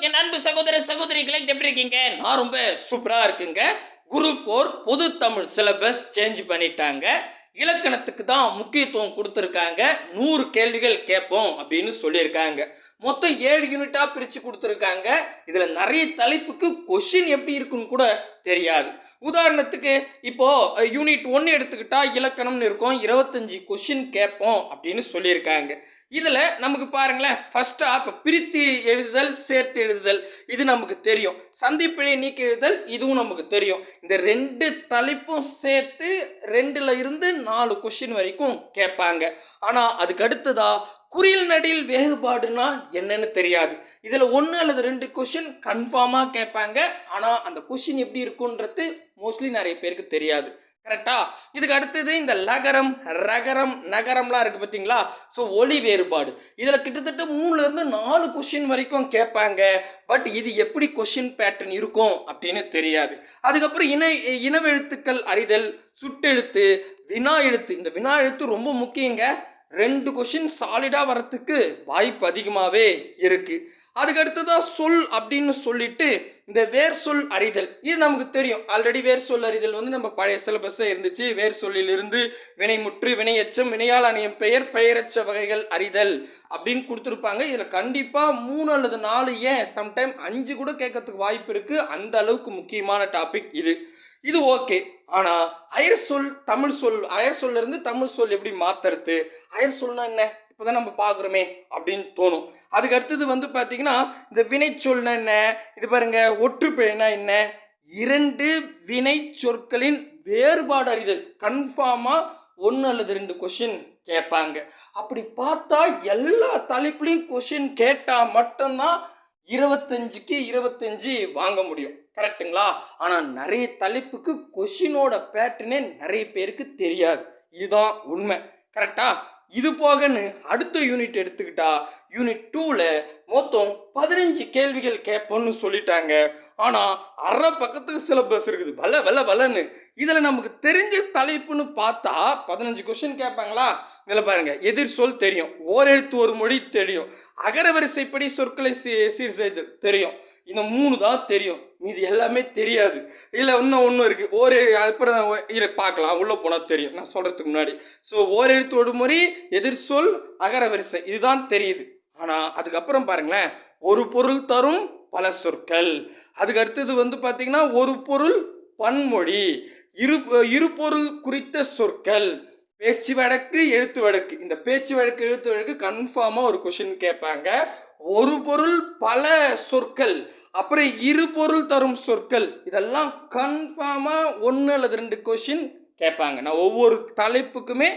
என் அன்பு சகோதர சகோதரிகளை எப்படி இருக்கீங்க? நான் ரொம்ப சூப்பரா இருக்குங்க. குரு ஃபோர் பொது தமிழ் சிலபஸ் சேஞ்ச் பண்ணிட்டாங்க. இலக்கணத்துக்கு தான் முக்கியத்துவம் கொடுத்துருக்காங்க. நூறு கேள்விகள் கேட்போம் அப்படின்னு சொல்லியிருக்காங்க. மொத்தம் ஏழு யூனிட்டாக பிரித்து கொடுத்துருக்காங்க. இதில் நிறைய தலைப்புக்கு கொஷின் எப்படி இருக்குன்னு கூட தெரியாது. உதாரணத்துக்கு இப்போ யூனிட் ஒன்று எடுத்துக்கிட்டா இலக்கணம்னு இருக்கும். இருபத்தஞ்சி கொஷின் கேட்போம் அப்படின்னு சொல்லியிருக்காங்க. இதில் நமக்கு பாருங்களேன் ஃபர்ஸ்டா இப்போ பிரித்து எழுதுதல் சேர்த்து எழுதுதல் இது நமக்கு தெரியும். சந்திப்பிழை நீக்கி எழுதுதல் இதுவும் நமக்கு தெரியும். இந்த ரெண்டு தலைப்பும் சேர்த்து ரெண்டுல இருந்து நாலு கொஷின் வரைக்கும் கேட்பாங்க. ஆனால் அதுக்கு அடுத்ததா குறில் நடில் வேறுபாடுனா என்னன்னு தெரியாது. இதில் ஒன்று அல்லது ரெண்டு கொஷின் கன்ஃபார்மாக கேட்பாங்க. ஆனால் அந்த கொஷின் எப்படி இருக்குன்றது மோஸ்ட்லி நிறைய பேருக்கு தெரியாது. கரெக்டா இதுக்கு அடுத்தது இந்த லகரம் ரகரம் நகரம்லாம் இருக்கு பார்த்தீங்களா? ஸோ ஒளி வேறுபாடு. இதில் கிட்டத்தட்ட மூணுல இருந்து நாலு கொஷின் வரைக்கும் கேட்பாங்க. பட் இது எப்படி கொஷின் பேட்டர்ன் இருக்கும் அப்படின்னு தெரியாது. அதுக்கப்புறம் இன இனவெழுத்துக்கள் அறிதல் சுட்டெழுத்து வினா எழுத்து. இந்த வினா எழுத்து ரொம்ப முக்கியங்க. ரெண்டு கொஷின் சாலிடாக வரத்துக்கு வாய்ப்பு அதிகமாகவே இருக்குது அதுக்கு அடுத்ததாக சொல் அப்படின்னு சொல்லிட்டு இந்த வேர் சொல் அறிதல். இது நமக்கு தெரியும். ஆல்ரெடி வேர் சொல் அறிதல் வந்து நம்ம பழைய சிலபஸாக இருந்துச்சு. வேர் சொல்லிலிருந்து வினைமுற்று வினையச்சம் வினையால் அணியும் பெயர் பெயரச்ச வகைகள் அறிதல் அப்படின்னு கொடுத்துருப்பாங்க. இதில் கண்டிப்பாக மூணு அல்லது நாலு ஏன்? சம்டைம் அஞ்சு கூட கேட்கறதுக்கு வாய்ப்பு இருக்குது அந்த அளவுக்கு முக்கியமான டாபிக் இது. இது ஓகே ஆனால் அயர் சொல் தமிழ் சொல் அயர் சொல்லிருந்து தமிழ் சொல் எப்படி மாத்துறது? அயர் சொல்னா என்ன? இப்போதான் நம்ம பார்க்குறோமே அப்படின்னு தோணும். அதுக்கு அடுத்தது வந்து பார்த்தீங்கன்னா இந்த வினைச்சொல்னா என்ன? இது பாருங்க ஒற்றுப்பிழைனா என்ன? இரண்டு வினை சொற்களின் வேறுபாடு அறிதல். கன்ஃபார்மாக ஒன்று அல்லது ரெண்டு கொஷின் கேட்பாங்க. அப்படி பார்த்தா எல்லா தலைப்புலையும் கொஷின் கேட்டால் மட்டும்தான் இருபத்தஞ்சுக்கு இருபத்தஞ்சு வாங்க முடியும். கரெக்ட்டுங்களா ஆனால் நிறைய தலைப்புக்கு கொஷினோட பேட்டர்னே நிறைய பேருக்கு தெரியாது. இதுதான் உண்மை. கரெக்டா இது போகன்னு அடுத்த யூனிட் எடுத்துக்கிட்டா யூனிட் டூவில் மொத்தம் பதினஞ்சு கேள்விகள் கேட்போம்னு சொல்லிட்டாங்க. ஆனால் அரை பக்கத்துக்கு சிலபஸ் இருக்குது. வல வல வலன்னு இதில் நமக்கு தெரிஞ்ச தலைப்புன்னு பார்த்தா பதினஞ்சு கொஷின் கேட்பாங்களா? இதில் பாருங்க எதிர் சொல் தெரியும். ஓரெழுத்து ஒரு மொழி தெரியும். அகரவரிசைப்படி சொற்களை சீ சீர் செய்து தெரியும். இந்த மூணு தான் தெரியும். மீதி எல்லாமே தெரியாது. இல்லை இன்னும் ஒன்றும் இருக்குது ஓரே அப்புறம் இதை பார்க்கலாம். உள்ளே போனால் தெரியும். நான் சொல்கிறதுக்கு முன்னாடி. ஸோ ஓரெழுத்து ஒரு மொழி எதிர் சொல் அகரவரிசை இதுதான் தெரியுது. ஆனால் அதுக்கப்புறம் பாருங்களேன். ஒரு பொருள் தரும் பல சொற்கள். அதுக்கு அடுத்தது வந்து பார்த்திங்கன்னா ஒரு பொருள் பன்மொழி. இரு இரு பொருள் குறித்த சொற்கள். பேச்சு வழக்கு எழுத்து வழக்கு. இந்த பேச்சு வழக்கு எழுத்து வழக்கு கன்ஃபார்மாக ஒரு கொஷின் கேட்பாங்க. ஒரு பொருள் பல சொற்கள் அப்புறம் இரு பொருள் தரும் சொற்கள் இதெல்லாம் கன்ஃபார்மாக ஒன்று அல்லது ரெண்டு கொஷின் கேட்பாங்க. நான் ஒவ்வொரு தலைப்புக்குமே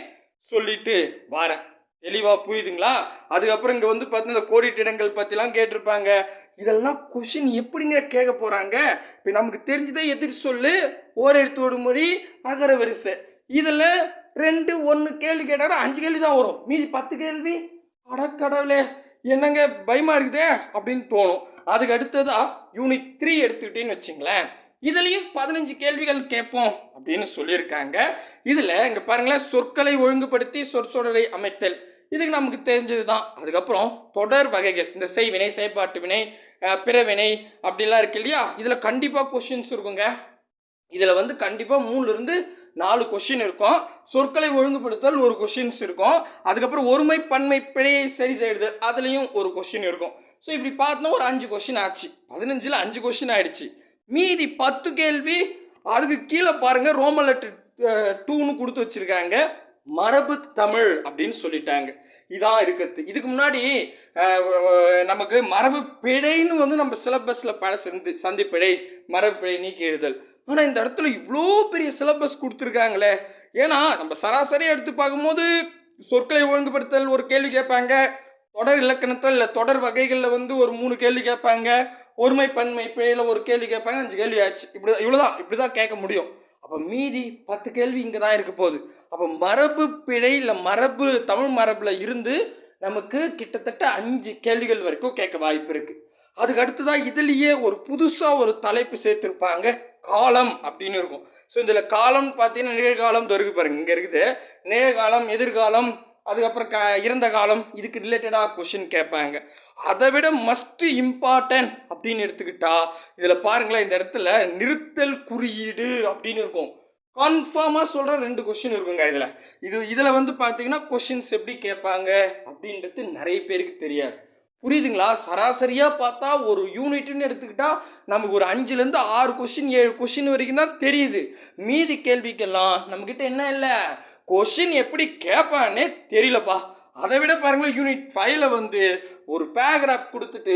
சொல்லிட்டு வரேன். தெளிவாக புரியுதுங்களா? அதுக்கப்புறம் இங்கே வந்து பார்த்தீங்கன்னா இந்த கோடிட்டிடங்கள் பற்றிலாம் கேட்டிருப்பாங்க. இதெல்லாம் கொஷின் எப்படிங்க கேட்க போகிறாங்க இப்போ நமக்கு தெரிஞ்சதே எதிர் சொல்லு ஓரெழுத்தோடு மொழி அகர வரிசை. இதில் ரெண்டு ஒன்று கேள்வி கேட்டால் அஞ்சு கேள்வி தான் வரும். மீதி பத்து கேள்வி? அடக்கடவுளே என்னங்க பயமாக இருக்குதே அப்படின்னு தோணும். அதுக்கு அடுத்ததா யூனிட் த்ரீ எடுத்துக்கிட்டேன்னு வச்சுங்களேன். இதுலேயும் பதினஞ்சு கேள்விகள் கேட்போம் அப்படின்னு சொல்லியிருக்காங்க. இதில் இங்கே பாருங்களேன் சொற்களை ஒழுங்குபடுத்தி சொற்சொடரை அமைத்தல். இதுக்கு நமக்கு தெரிஞ்சது தான் அதுக்கப்புறம் தொடர் வகைகள் இந்த செய்வினை செயற்பாட்டு வினை பிறவினை அப்படிலாம் இருக்கு இல்லையா? இதில் கண்டிப்பாக கொஷின்ஸ் இருக்குங்க. இதில் வந்து கண்டிப்பாக மூணுலேருந்து நாலு கொஷின் இருக்கும். சொற்களை ஒழுங்குபடுத்தல் ஒரு கொஷின்ஸ் இருக்கும். அதுக்கப்புறம் ஒருமை பன்மை பிழையை சரி செய்தல் அதுலேயும் ஒரு கொஷின் இருக்கும். ஸோ இப்படி பார்த்தோம் ஒரு அஞ்சு கொஷின் ஆச்சு. பதினஞ்சில் அஞ்சு கொஷின் ஆயிடுச்சு. மீதி பத்து கேள்வி அதுக்கு கீழே பாருங்கள் ரோமன் லெட்டர் டூன்னு கொடுத்து வச்சிருக்காங்க. மரபு தமிழ் அப்படின்னு சொல்லிட்டாங்க. இதான் இருக்குது இதுக்கு முன்னாடி நமக்கு மரபு பிழைன்னு வந்து நம்ம சிலபஸில் பல சந்தி சந்திப்பிழை மரபு பிழை நீக்கி எழுதல். ஆனால் இந்த இடத்துல இவ்வளோ பெரிய சிலபஸ் கொடுத்துருக்காங்களே. ஏன்னா நம்ம சராசரியாக எடுத்து பார்க்கும்போது சொற்களை ஒழுங்குபடுத்தல் ஒரு கேள்வி கேட்பாங்க. தொடர் இலக்கணத்தில் இல்லை தொடர் வகைகளில் வந்து ஒரு மூணு கேள்வி கேட்பாங்க. ஒருமை பன்மை பிழையில் ஒரு கேள்வி கேட்பாங்க. அஞ்சு கேள்வி ஆச்சு. இப்படி இவ்வளோதான் இப்படி தான் கேட்க முடியும். அப்போ மீதி பத்து கேள்வி இங்கே தான் இருக்க போகுது. அப்போ மரபு பிழை இல்லை மரபு தமிழ் மரபில் இருந்து நமக்கு கிட்டத்தட்ட அஞ்சு கேள்விகள் வரைக்கும் கேட்க வாய்ப்பு இருக்குது அதுக்கு அடுத்ததாக இதுலேயே ஒரு புதுசாக ஒரு தலைப்பு சேர்த்துருப்பாங்க. காலம் அப்படின்னு இருக்கும். ஸோ இதில் காலம்னு பார்த்தீங்கன்னா நிகழ்காலம் தொருக்கு பாருங்க. இங்கே இருக்குது. நிகழ்காலம் எதிர்காலம் அதுக்கப்புறம் க இறந்த காலம் இதுக்கு ரிலேட்டடாக கொஷின் கேட்பாங்க. அதை விட மஸ்ட் இம்பார்ட்டன்ட் அப்படின்னு எடுத்துக்கிட்டா இதில் பாருங்களேன் இந்த இடத்துல நிறுத்தல் குறியீடு அப்படின்னு இருக்கும். கன்ஃபார்மாக சொல்கிற ரெண்டு கொஷின் இருக்குங்க இதில். இது இதில் வந்து பார்த்தீங்கன்னா கொஷின்ஸ் எப்படி கேட்பாங்க அப்படின்றது நிறைய பேருக்கு தெரியாது. புரியுதுங்களா? சராசரியாக பார்த்தா ஒரு யூனிட்னு எடுத்துக்கிட்டால் நமக்கு ஒரு அஞ்சுலேருந்து ஆறு கொஷின் ஏழு கொஷின் வரைக்கும் தான் தெரியுது. மீதி கேள்விக்கெல்லாம் நம்மக்கிட்ட என்ன இல்லை? கொஷின் எப்படி கேட்பான்னே தெரியலப்பா. அதை விட பாருங்களேன் யூனிட் ஃபைவ்ல வந்து ஒரு பேராகிராஃப் கொடுத்துட்டு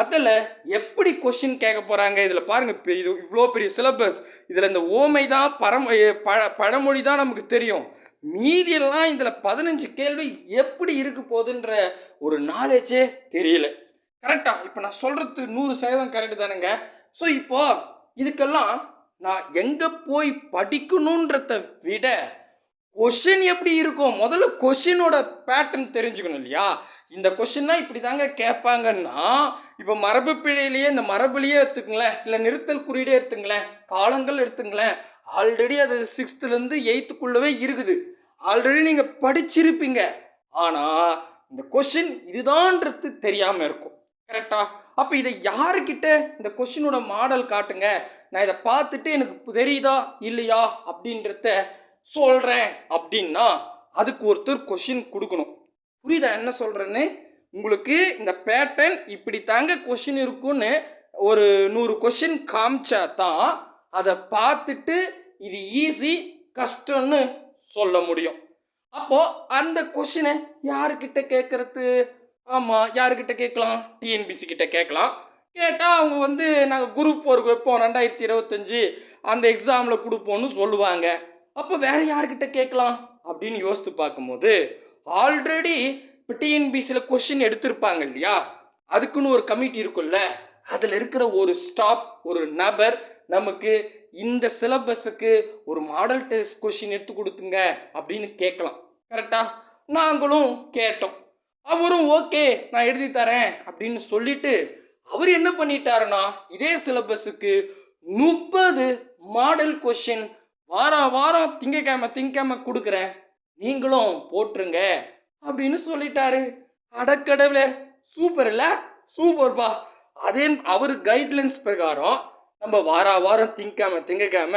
அதில் எப்படி கொஷின் கேட்க போகிறாங்க இதில் பாருங்கள் இப்போ இது இவ்வளோ பெரிய சிலபஸ் இதில் இந்த ஓமை தான் பரம் பழ பழமொழி தான் நமக்கு தெரியும். மீதியெல்லாம் இதில் பதினஞ்சு கேள்வி எப்படி இருக்க போகுதுன்ற ஒரு நாலேஜே தெரியல. கரெக்டா இப்போ நான் சொல்கிறது நூறு சதவீதம் கரெக்டு தானேங்க. ஸோ இப்போ இதுக்கெல்லாம் நான் எங்கே போய் படிக்கணுன்றத விட கொஷின் எப்படி இருக்கும் முதல்ல கொஷினோட பேட்டர்ன் தெரிஞ்சுக்கணும் இல்லையா? இந்த கொஷின்னா இப்படி தாங்க கேட்பாங்கன்னா இப்போ மரபு பிழையிலேயே இந்த மரபுலையே எடுத்துக்கங்களேன் இல்லை நிறுத்தல் குறியீடே எடுத்துங்களேன் காலங்கள் எடுத்துங்களேன் ஆல்ரெடி அது சிக்ஸ்த்துலேருந்து எயித்துக்குள்ளவே இருக்குது. ஆல்ரெடி நீங்கள் படிச்சிருப்பீங்க. ஆனால் இந்த கொஷின் இதுதான்றது தெரியாமல் இருக்கும். கரெக்டா அப்போ இதை யாருக்கிட்ட இந்த கொஷினோட மாடல் காட்டுங்க? நான் இதை பார்த்துட்டு எனக்கு தெரியுதா? இல்லையா? அப்படின்றத சொல்கிறேன் அப்படின்னா அதுக்கு ஒருத்தர் கொஷின் கொடுக்கணும். புரியுதா? என்ன சொல்கிறேன்னு உங்களுக்கு இந்த பேட்டர்ன் இப்படி தாங்க கொஷின் இருக்குன்னு ஒரு நூறு கொஷின் காமிச்சா தான் அதை பார்த்துட்டு இது ஈஸி கஷ்டம்னு சொல்ல முடியும். அப்போ அந்த கொஷினை யாருக்கிட்ட கேட்கறது ஆமாம் யாருக்கிட்ட கேட்கலாம்? டிஎன்பிசி கிட்ட கேட்கலாம். கேட்டால் அவங்க வந்து நாங்கள் குரூப் ஃபோருக்கு வைப்போம் ரெண்டாயிரத்தி இருபத்தஞ்சி. அந்த எக்ஸாமில் கொடுப்போம்னு சொல்லுவாங்க. அப்போ வேறு யார்கிட்ட கேட்கலாம்? அப்படின்னு யோசித்து பார்க்கும்போது ஆல்ரெடி இப்போ டிஎன்பிசியில் கொஷின் எடுத்திருப்பாங்க இல்லையா? அதுக்குன்னு ஒரு கமிட்டி இருக்கும்ல. அதில் இருக்கிற ஒரு ஸ்டாப் ஒரு நபர் நமக்கு இந்த சிலபஸுக்கு ஒரு மாடல் டெஸ்ட் கொஷின் எடுத்து கொடுத்துங்க அப்படின்னு கேட்கலாம். கரெக்டா நாங்களும் கேட்டோம். அவரும் ஓகே நான் எழுதி தரேன் அப்படின்னு சொல்லிட்டு அவர் என்ன பண்ணிட்டாருன்னா இதே சிலபஸுக்கு முப்பது மாடல் கொஷின் வார வாரம் திங்கக்கிழமை திங்கக்கிழமை கொடுக்குறேன். நீங்களும் போட்டுருங்க அப்படின்னு சொல்லிட்டாரு. அடக்கடவுளே சூப்பர் இல்லை? சூப்பர்ப்பா அதே அவர் கைட்லைன்ஸ் பிரகாரம் நம்ம வார வாரம் திங்காம திங்கக்காம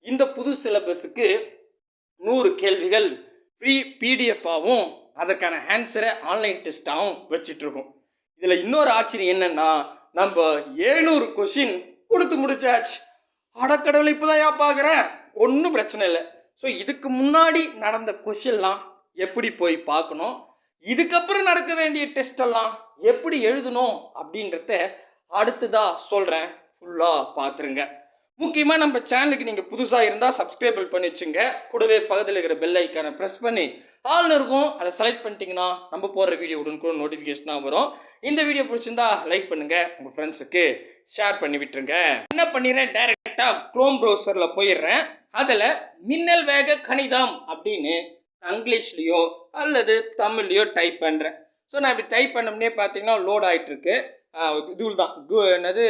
இந்த புது சிலபஸுக்கு நூறு கேள்விகள் ஃப்ரீ பிடிஎஃபாகவும் அதற்கான ஆன்சரை ஆன்லைன் டெஸ்ட்டாகவும் வச்சிட்ருக்கோம் இதில் இன்னொரு ஆச்சரியம் என்னென்னா நம்ம ஏழ்நூறு கொஷின் கொடுத்து முடிச்சாச்சு. அடக்கடவுளை இப்போதான் ஏன் பார்க்குறேன் ஒன்றும் பிரச்சனை இல்லை. ஸோ இதுக்கு முன்னாடி நடந்த கொஷின்லாம் எப்படி போய் பார்க்கணும்? இதுக்கப்புறம் நடக்க வேண்டிய டெஸ்டெல்லாம் எப்படி எழுதணும் அப்படின்றத அடுத்ததாக சொல்கிறேன் ஃபுல்லாக பார்த்துருங்க முக்கியமாக நம்ம சேனலுக்கு நீங்கள் புதுசாக இருந்தால் சப்ஸ்கிரைபிள் பண்ணி வச்சுங்க. கூடவே பக்கத்தில் இருக்கிற பெல் ஐக்கானை ப்ரெஸ் பண்ணி ஆள்னு இருக்கும். அதை செலக்ட் பண்ணிட்டீங்கன்னா நம்ம போடுற வீடியோ உடனுக்குடன் நோட்டிஃபிகேஷனாக வரும். இந்த வீடியோ பிடிச்சிருந்தா லைக் பண்ணுங்கள் உங்கள் ஃப்ரெண்ட்ஸுக்கு ஷேர் பண்ணி விட்டுருங்க. என்ன பண்ணிடுறேன்? டைரெக்டாக க்ரோம் ப்ரௌசரில் போயிடுறேன். அதில் மின்னல் வேக கணிதம் அப்படின்னு இங்கிலீஷ்லேயோ அல்லது தமிழ்லையோ டைப் பண்ணுறேன் ஸோ நான் இப்படி டைப் பண்ணோம்னே பார்த்தீங்கன்னா லோட் ஆகிட்டுருக்கு இதுவில் தான் கு என்னது?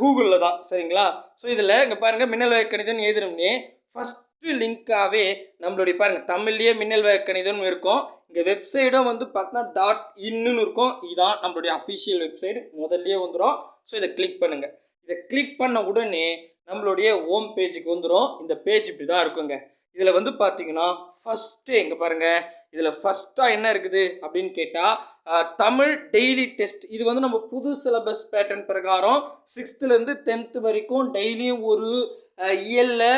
கூகுளில் தான் சரிங்களா? ஸோ இதில் இங்கே பாருங்கள் மின்னல் வேக கணிதம் எழுதுனோம்னே ஃபஸ்ட்டு லிங்க்காகவே நம்மளுடைய பாருங்கள் தமிழ்லேயே மின்னல் வேக கணிதம்னு இருக்கும். இங்கே வெப்சைடும் வந்து பார்த்தீங்கன்னா டாட் இன்னுன்னு இருக்கும். இதுதான் நம்மளுடைய அஃபிஷியல் வெப்சைட் முதல்லையே வந்துடும் ஸோ இதை கிளிக் பண்ணுங்கள் இதை கிளிக் பண்ண உடனே நம்மளுடைய ஹோம் பேஜுக்கு வந்துடும் இந்த பேஜ் இப்படி தான் இருக்குங்க. இதில் வந்து பார்த்தீங்கன்னா ஃபஸ்ட்டு எங்கே பாருங்கள் இதில் ஃபஸ்ட்டாக என்ன இருக்குது அப்படின்னு கேட்டால் தமிழ் டெய்லி டெஸ்ட் இது வந்து நம்ம புது சிலபஸ் பேட்டர்ன் பிரகாரம் சிக்ஸ்த்துலேருந்து டென்த்து வரைக்கும் டெய்லியும் ஒரு இயலில்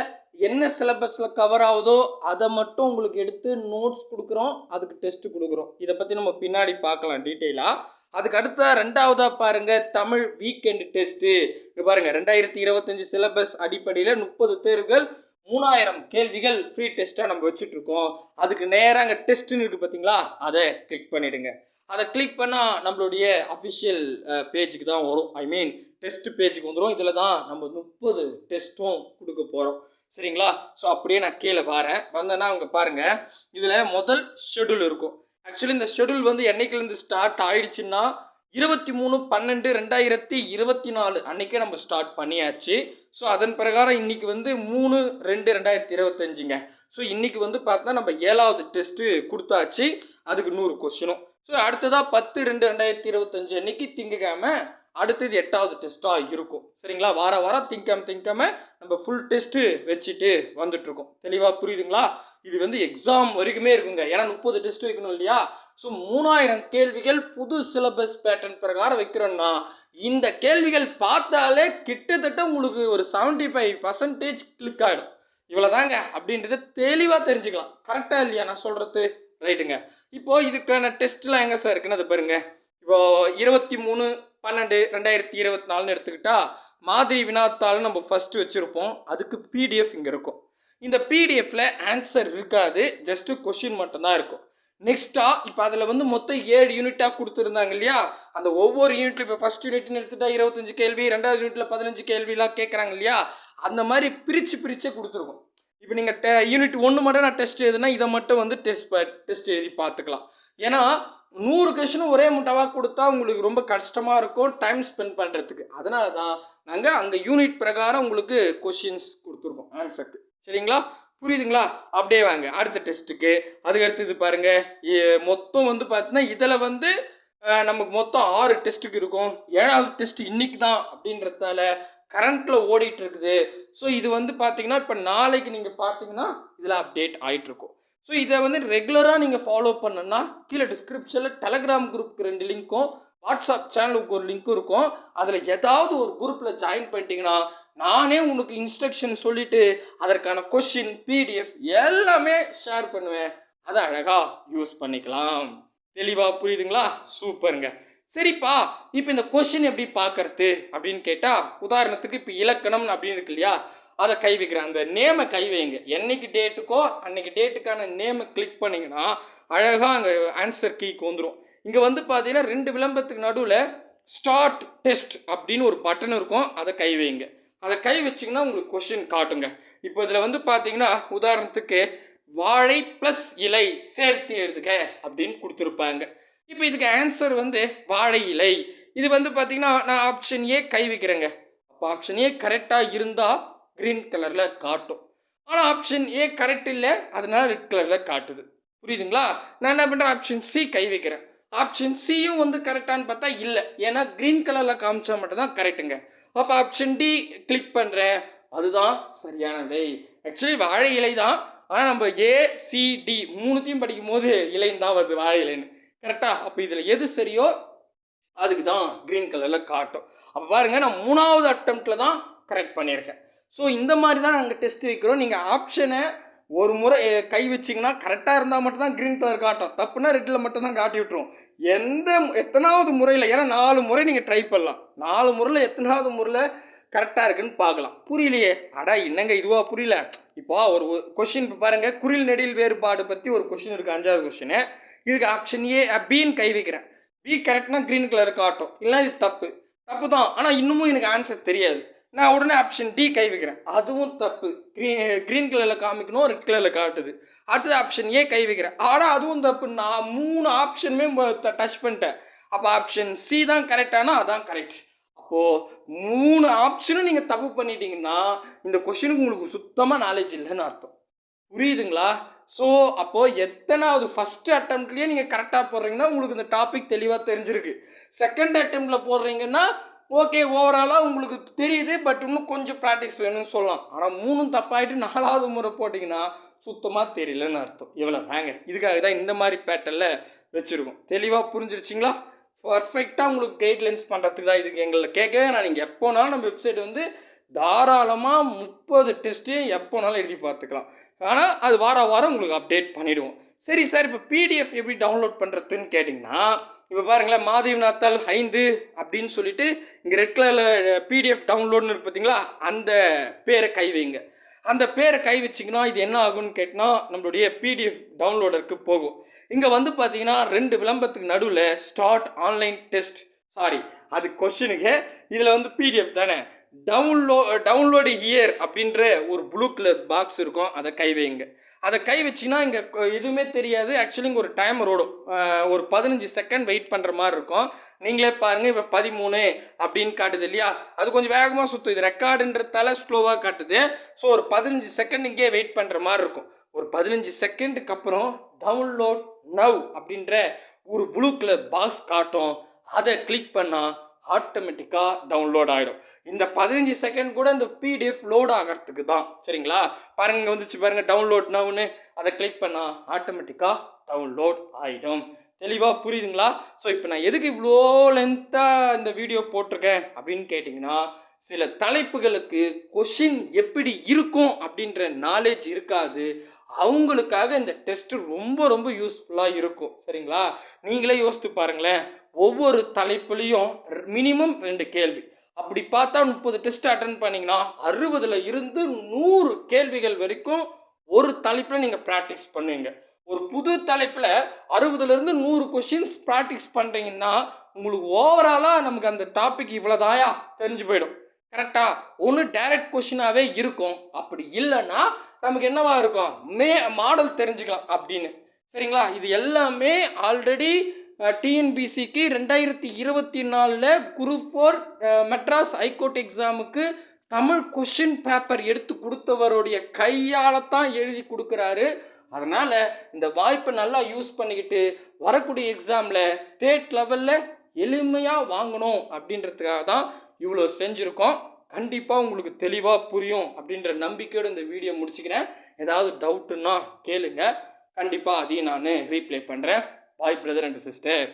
என்ன சிலபஸில் கவர் ஆகுதோ அதை மட்டும் உங்களுக்கு எடுத்து நோட்ஸ் கொடுக்குறோம் அதுக்கு டெஸ்ட் கொடுக்குறோம். இதை பற்றி நம்ம பின்னாடி பார்க்கலாம் டீட்டெயிலாக அதுக்கு அடுத்த ரெண்டாவதாக பாருங்கள் தமிழ் வீக்கெண்ட் டெஸ்ட்டு இங்கே பாருங்கள் ரெண்டாயிரத்தி இருபத்தஞ்சு சிலபஸ் அடிப்படையில் முப்பது தேர்வுகள் மூணாயிரம் கேள்விகள் ஃப்ரீ டெஸ்ட்டாக நம்ம வச்சுட்ருக்கோம் அதுக்கு நேராக அங்கே டெஸ்ட்டுன்னு இருக்குது பார்த்தீங்களா அதை கிளிக் பண்ணிவிடுங்க அதை கிளிக் பண்ணால் நம்மளுடைய அஃபிஷியல் பேஜுக்கு தான் வரும். ஐ மீன் டெஸ்ட் பேஜுக்கு வந்துடும் இதில் தான் நம்ம முப்பது டெஸ்ட்டும் கொடுக்க போகிறோம் சரிங்களா? ஸோ அப்படியே நான் கீழே பாருன் வந்தேன்னா அவங்க பாருங்கள் இதில் முதல் ஷெடியூல் இருக்கும். ஆக்சுவலி இந்த ஷெடியூல் வந்து என்னைக்குலேருந்து ஸ்டார்ட் ஆயிடுச்சுன்னா இருபத்தி மூணு பன்னெண்டு ரெண்டாயிரத்தி இருபத்தி நாலு அன்னைக்கே நம்ம ஸ்டார்ட் பண்ணியாச்சு. ஸோ அதன் பிரகாரம் இன்னைக்கு வந்து மூணு ரெண்டு ரெண்டாயிரத்தி இருபத்தஞ்சுங்க. ஸோ இன்னைக்கு வந்து பார்த்தா நம்ம ஏழாவது டெஸ்ட்டு கொடுத்தாச்சு. அதுக்கு நூறு கொஸ்டினும் ஸோ அடுத்ததாக பத்து ரெண்டு ரெண்டாயிரத்தி இருபத்தஞ்சு அன்னைக்கு திங்கக்கிழமை அடுத்தது எட்டாவது டெஸ்ட்டாக இருக்கும். சரிங்களா? வார வாரம் திங்கம் திங்கம நம்ம ஃபுல் டெஸ்ட்டு வச்சுட்டு வந்துட்ருக்கோம் தெளிவாக புரியுதுங்களா? இது வந்து எக்ஸாம் வரைக்குமே இருக்குங்க. ஏன்னா முப்பது டெஸ்ட் வைக்கணும் இல்லையா? ஸோ மூணாயிரம் கேள்விகள் புது சிலபஸ் பேட்டர்ன் பிரகாரம் வைக்கிறோம்னா இந்த கேள்விகள் பார்த்தாலே கிட்டத்தட்ட உங்களுக்கு ஒரு செவன்ட்டி ஃபைவ் பர்சன்டேஜ் கிளிக் ஆகிடும் இவ்வளோதாங்க அப்படின்றத தெளிவாக தெரிஞ்சுக்கலாம். கரெக்டாக இல்லையா? நான் சொல்கிறது ரைட்டுங்க இப்போது இதுக்கான டெஸ்ட்லாம் எங்கே சார் இருக்குன்னு அதை பாருங்கள் இப்போ இருபத்தி மூணு பன்னெண்டு ரெண்டாயிரத்தி இருபத்தி நாலுன்னு எடுத்துக்கிட்டா மாதிரி வினாத்தாள் நம்ம ஃபஸ்ட்டு வச்சுருப்போம். அதுக்கு பிடிஎஃப் இங்கே இருக்கும். இந்த பிடிஎஃப்ல ஆன்சர் இருக்காது. ஜஸ்ட் கொஷின் மட்டும்தான் இருக்கும். நெக்ஸ்ட்டாக இப்போ அதில் வந்து மொத்தம் ஏழு யூனிட்டாக கொடுத்துருந்தாங்க இல்லையா? அந்த ஒவ்வொரு யூனிட்ல இப்போ ஃபஸ்ட் யூனிட்னு எடுத்துகிட்டா இருபத்தஞ்சு கேள்வி ரெண்டாவது யூனிட்டில் பதினஞ்சு கேள்விலாம் கேட்குறாங்க இல்லையா? அந்த மாதிரி பிரித்து பிரித்தே கொடுத்துருக்கோம். இப்போ நீங்கள் டெ யூனிட் ஒன்று மட்டும் நான் டெஸ்ட் எழுதுனா இதை மட்டும் வந்து டெஸ்ட் டெஸ்ட் எழுதி பார்த்துக்கலாம். ஏன்னா நூறு கொஷினும் ஒரே முட்டாவாக கொடுத்தா உங்களுக்கு ரொம்ப கஷ்டமாக இருக்கும் டைம் ஸ்பெண்ட் பண்ணுறதுக்கு அதனால தான் நாங்கள் அங்கே யூனிட் பிரகாரம் உங்களுக்கு கொஷின்ஸ் கொடுத்துருக்கோம். ஆன்சருக்கு சரிங்களா? புரியுதுங்களா? அப்படியே வாங்க. அடுத்த டெஸ்ட்டுக்கு அதுக்கடுத்து இது பாருங்கள் மொத்தம் வந்து பார்த்தீங்கன்னா இதில் வந்து நமக்கு மொத்தம் ஆறு டெஸ்ட்டுக்கு இருக்கும். ஏழாவது டெஸ்ட் இன்னைக்கு தான் அப்படின்றதால கரண்ட்டில் ஓடிட்டு இருக்குது ஸோ இது வந்து பார்த்தீங்கன்னா இப்போ நாளைக்கு நீங்கள் பார்த்தீங்கன்னா இதில் அப்டேட் ஆயிட்டு இருக்கும் ஸோ இதை வந்து ரெகுலராக நீங்கள் ஃபாலோ பண்ணணும்னா கீழே டிஸ்கிரிப்ஷனில் டெலகிராம் குரூப்புக்கு ரெண்டு லிங்க்கும் வாட்ஸ்அப் சேனலுக்கு ஒரு லிங்க்கும் இருக்கும். அதில் ஏதாவது ஒரு குரூப்பில் ஜாயின் பண்ணிட்டீங்கன்னா நானே உனக்கு இன்ஸ்ட்ரக்ஷன் சொல்லிவிட்டு அதற்கான கொஷின் பிடிஎஃப் எல்லாமே ஷேர் பண்ணுவேன். அதை அழகாக யூஸ் பண்ணிக்கலாம். தெளிவாக புரியுதுங்களா? சூப்பருங்க சரிப்பா இப்போ இந்த கொஷின் எப்படி பார்க்கறது அப்படின்னு கேட்டால் உதாரணத்துக்கு இப்போ இலக்கணம் அப்படின்னு இருக்கு இல்லையா? அதை கை வைக்கிறேன். அந்த நேமை கை வைங்க. என்னைக்கு டேட்டுக்கோ அன்னைக்கு டேட்டுக்கான நேமை கிளிக் பண்ணிங்கன்னா அழகாக அங்கே ஆன்சர் கீக்கு வந்துடும் இங்கே வந்து பார்த்தீங்கன்னா ரெண்டு விளம்பரத்துக்கு நடுவில் ஸ்டார்ட் டெஸ்ட் அப்படின்னு ஒரு பட்டன் இருக்கும். அதை கை வைங்க. அதை கை வச்சிங்கன்னா உங்களுக்கு கொஷின் காட்டுங்க. இப்போ இதில் வந்து பார்த்தீங்கன்னா உதாரணத்துக்கு வாழை ப்ளஸ் இலை சேர்த்து எழுதுக அப்படின்னு கொடுத்துருப்பாங்க. இப்போ இதுக்கு ஆன்சர் வந்து வாழை இலை இது வந்து பார்த்தீங்கன்னா நான் ஆப்ஷன் ஏ கை வைக்கிறேங்க. அப்போ ஆப்ஷன் ஏ கரெக்டாக இருந்தால் க்ரீன் கலரில் காட்டும். ஆனால் ஆப்ஷன் ஏ கரெக்ட் இல்லை அதனால ரெட் கலரில் காட்டுது. புரியுதுங்களா? நான் என்ன பண்ணுறேன் ஆப்ஷன் சி கை வைக்கிறேன். ஆப்ஷன் சியும் வந்து கரெக்டானு பார்த்தா இல்லை. ஏன்னா க்ரீன் கலரில் காமிச்சா மட்டும்தான் கரெக்டுங்க அப்போ ஆப்ஷன் டி கிளிக் பண்ணுறேன் அதுதான் சரியான விடை. ஆக்சுவலி வாழை இலை தான். ஆனால் நம்ம ஏ சி டி மூணுத்தையும் படிக்கும் போது இலைன்னு தான் வருது வாழை இலைன்னு கரெக்டா? அப்போ இதில் எது சரியோ அதுக்கு தான் க்ரீன் கலரில் காட்டும். அப்போ பாருங்கள் நான் மூணாவது அட்டம்ப்டில் தான் கரெக்ட் பண்ணியிருக்கேன். ஸோ இந்த மாதிரி தான் நாங்கள் டெஸ்ட் வைக்கிறோம் நீங்கள் ஆப்ஷனை ஒரு முறை கை வச்சிங்கன்னா கரெக்டாக இருந்தால் மட்டும்தான் க்ரீன் கலர் காட்டும். தப்புனா ரெட்டில் மட்டும்தான் காட்டி விட்டுரும். எந்த எத்தனாவது முறையில் ஏன்னா நாலு முறை நீங்கள் ட்ரை பண்ணலாம். நாலு முறையில் எத்தனாவது முறையில் கரெக்டாக இருக்குன்னு பார்க்கலாம். புரியலையே. அடா என்னங்க இதுவா புரியல? இப்போ ஒரு கொஷின் இப்போ பாருங்கள் குரில் நெடில் வேறுபாடு பற்றி ஒரு கொஷின் இருக்குது அஞ்சாவது கொஷினு இதுக்கு ஆப்ஷன் ஏ பின்னு கை வைக்கிறேன். பி கரெக்ட்னா க்ரீன் கலர் காட்டும். இல்லைன்னா இது தப்பு. தப்பு தான் ஆனால் இன்னமும் எனக்கு ஆன்சர் தெரியாது. நான் உடனே ஆப்ஷன் டி கை வைக்கிறேன். அதுவும் தப்பு. க்ரீன் க்ரீன் கலரில் காமிக்கணும் ரெட் கலரில் காட்டுது. அடுத்தது ஆப்ஷன் ஏ கை வைக்கிறேன். ஆனால் அதுவும் தப்பு. நான் மூணு ஆப்ஷனுமே டச் பண்ணிட்டேன். அப்போ ஆப்ஷன் சி தான் கரெக்டானா அதான் கரெக்ட் அப்போது மூணு ஆப்ஷனும் நீங்கள் தப்பு பண்ணிட்டீங்கன்னா இந்த கொஷினுக்கு உங்களுக்கு சுத்தமாக நாலேஜ் இல்லைன்னு அர்த்தம். புரியுதுங்களா? ஸோ அப்போது எத்தனாவது ஃபஸ்ட்டு அட்டம்ப்ட்லேயே நீங்கள் கரெக்டாக போடுறீங்கன்னா உங்களுக்கு இந்த டாபிக் தெளிவாக தெரிஞ்சிருக்கு. செகண்ட் அட்டம்ப்டில் போடுறீங்கன்னா ஓகே ஓவராலாக உங்களுக்கு தெரியுது பட் இன்னும் கொஞ்சம் ப்ராக்டிஸ் வேணும்னு சொல்லலாம். ஆனால் மூணும் தப்பாயிட்டு நாலாவது முறை போட்டிங்கன்னா சுத்தமாக தெரியலன்னு அர்த்தம். எவ்வளோ வாங்க இதுக்காக தான் இந்த மாதிரி பேட்டர்னில் வச்சுருக்கோம். தெளிவாக புரிஞ்சிருச்சிங்களா? பர்ஃபெக்டாக உங்களுக்கு கைட்லைன்ஸ் பண்ணுறதுக்கு தான் இதுக்கு எங்களை கேட்கவே நான் நீங்கள் எப்போனாலும் நம்ம வெப்சைட் வந்து தாராளமாக முப்பது டெஸ்ட்டையும் எப்போனாலும் எழுதி பார்த்துக்கலாம். ஆனால் அது வார வாரம் உங்களுக்கு அப்டேட் பண்ணிவிடுவோம் சரி சார் இப்போ பிடிஎஃப் எப்படி டவுன்லோட் பண்ணுறதுன்னு கேட்டிங்கன்னா இப்போ பாருங்களேன் மாதிரி நாத்தால் ஐந்து அப்படின்னு சொல்லிட்டு இங்கே ரெட் கலரில் பிடிஎஃப் டவுன்லோட்னு பார்த்தீங்களா அந்த பேரை கை வைங்க. அந்த பேரை கை வச்சிங்கன்னா இது என்ன ஆகும்னு கேட்டினா நம்மளுடைய பிடிஎஃப் டவுன்லோடருக்கு போகும். இங்கே வந்து பார்த்தீங்கன்னா ரெண்டு விளம்பரத்துக்கு நடுவில் ஸ்டார்ட் ஆன்லைன் டெஸ்ட் சாரி அது கொஷினுக்கு இதில் வந்து பிடிஎஃப் தானே? டவுன்லோ டவுன்லோடு ஹியர் அப்படின்ற ஒரு ப்ளூ கலர் பாக்ஸ் இருக்கும். அதை கை வைங்க. அதை கை வச்சிங்கன்னா இங்கே எதுவுமே தெரியாது. ஆக்சுவலி இங்கே ஒரு டைமர் ஓடும். ஒரு பதினஞ்சு செகண்ட் வெயிட் பண்ணுற மாதிரி இருக்கும். நீங்களே பாருங்கள் இப்போ பதிமூணு அப்படின்னு காட்டுது இல்லையா? அது கொஞ்சம் வேகமாக சுற்றும் இது ரெக்கார்டுன்றதால ஸ்லோவாக காட்டுது. ஸோ ஒரு பதினஞ்சு செகண்ட் இங்கே வெயிட் பண்ணுற மாதிரி இருக்கும். ஒரு பதினஞ்சு செகண்டுக்கு அப்புறம் டவுன்லோட் நவ் அப்படின்ற ஒரு ப்ளூ கலர் பாக்ஸ் காட்டும். அதை கிளிக் பண்ணால் ஆட்டோமேட்டிக்காக டவுன்லோட் ஆகிடும் இந்த பதினஞ்சு செகண்ட் கூட இந்த பிடிஎஃப் லோட் ஆகிறதுக்கு தான். சரிங்களா? பாருங்க வந்துச்சு பாருங்க டவுன்லோட் நவுன்னு அதை கிளிக் பண்ணால் ஆட்டோமேட்டிக்காக டவுன்லோட் ஆகிடும் தெளிவாக புரியுதுங்களா? ஸோ இப்போ நான் எதுக்கு இவ்வளோ லென்த்தாக இந்த வீடியோ போட்டிருக்கேன் அப்படின்னு கேட்டிங்கன்னா சில தலைப்புகளுக்கு கொஷின் எப்படி இருக்கும் அப்படின்ற நாலேஜ் இருக்காது. அவங்களுக்காக இந்த டெஸ்ட் ரொம்ப ரொம்ப யூஸ்ஃபுல்லாக இருக்கும். சரிங்களா? நீங்களே யோசித்து பாருங்களேன். ஒவ்வொரு தலைப்புலேயும் மினிமம் ரெண்டு கேள்வி. அப்படி பார்த்தா முப்பது டெஸ்ட் அட்டன் பண்ணிங்கன்னா அறுபதுல இருந்து நூறு கேள்விகள் வரைக்கும் ஒரு தலைப்பில் நீங்கள் ப்ராக்டிஸ் பண்ணுவீங்க. ஒரு புது தலைப்பில் அறுபதுலேருந்து நூறு கொஷின்ஸ் ப்ராக்டிஸ் பண்ணுறீங்கன்னா உங்களுக்கு ஓவராலாக நமக்கு அந்த டாபிக் இவ்வளோதாயா தெரிஞ்சு போயிடும். கரெக்டா ஒன்று டைரக்ட் கொஷினாகவே இருக்கும். அப்படி இல்லைன்னா நமக்கு என்னவா இருக்கும்? மே மாடல் தெரிஞ்சுக்கலாம் அப்படின்னு. சரிங்களா? இது எல்லாமே ஆல்ரெடி டிஎன்பிசிக்கு ரெண்டாயிரத்தி இருபத்தி நாலில் குரூப் ஃபோர் மெட்ராஸ் ஹைகோர்ட் எக்ஸாமுக்கு தமிழ் கொஷின் பேப்பர் எடுத்து கொடுத்தவருடைய கையால் தான் எழுதி கொடுக்குறாரு. அதனால் இந்த வாய்ப்பை நல்லா யூஸ் பண்ணிக்கிட்டு வரக்கூடிய எக்ஸாமில் ஸ்டேட் லெவலில் எளிமையாக வாங்கணும் அப்படின்றதுக்காக தான் இவ்வளோ செஞ்சுருக்கோம். கண்டிப்பாக உங்களுக்கு தெளிவாக புரியும் அப்படின்ற நம்பிக்கையோடு இந்த வீடியோ முடிச்சுக்கிறேன். ஏதாவது டவுட்டுன்னா கேளுங்க. கண்டிப்பாக அதையும் நான் ரீப்ளே பண்ணுறேன் பாய் பிரதர் அண்ட் சிஸ்டர்